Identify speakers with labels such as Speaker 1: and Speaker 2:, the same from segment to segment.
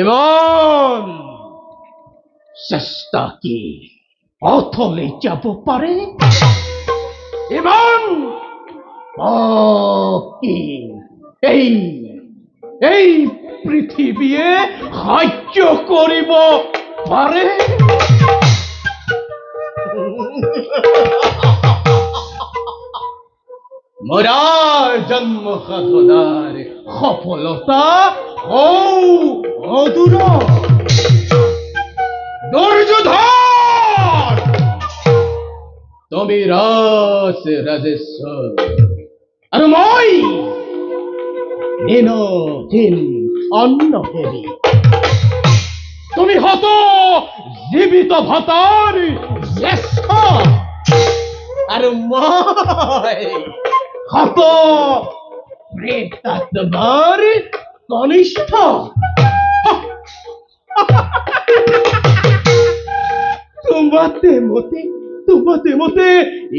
Speaker 1: এমন চেষ্টা কি অথলে যাব পারে। এবং এই এই পৃথিবীয়ে সাহায্য কৰিব পাৰে মোরা জন্ম সাধনার সফলতা ও অদূর দুর্যোধন! তুমি রাস রাজেশ্বর। আর মই দিন দিন অন্ন হেরি তুমি হত জীবিত ভাতার জ্যেষ্ঠ। আর মই হত প্রেতাত্মার কনিষ্ঠ। তোমাতে মতে তোমাতে মতে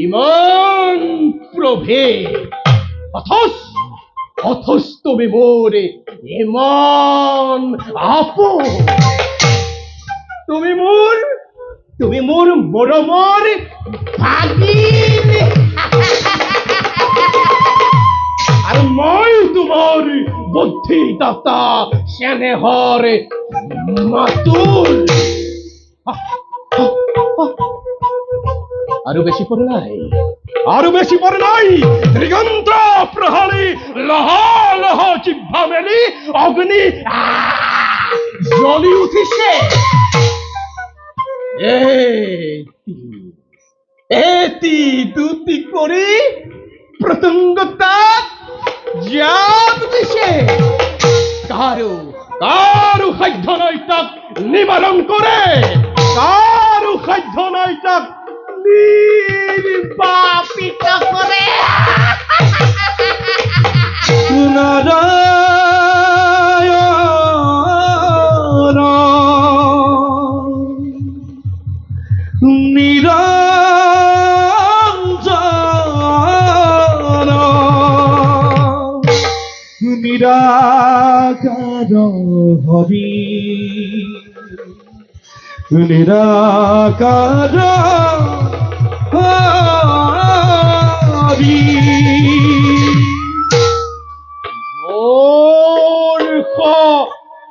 Speaker 1: ইমান প্রভে। অথস অথস তুমি মোরে ইমান আপো তুমি মোর তুমি মোর মরমর ভাগিন। আর মই তোমার বুদ্ধি দাতা স্নেহর মাতুল আরও বেশি পড়ে নাই? আরও বেশি পড়ে নাই? দিগন্ত প্রহরী, লহা, লহ মেলি, অগ্নি জ্বলি উঠিছে। কৰি প্রসঙ্গতাত জাপ দিছে। কারও কারও সাধ্য তাক নিবারণ করে, কারও সাধ্য নাই তাক নির্বাপিত করে
Speaker 2: নিরাকার হরি। নিরাকার হরি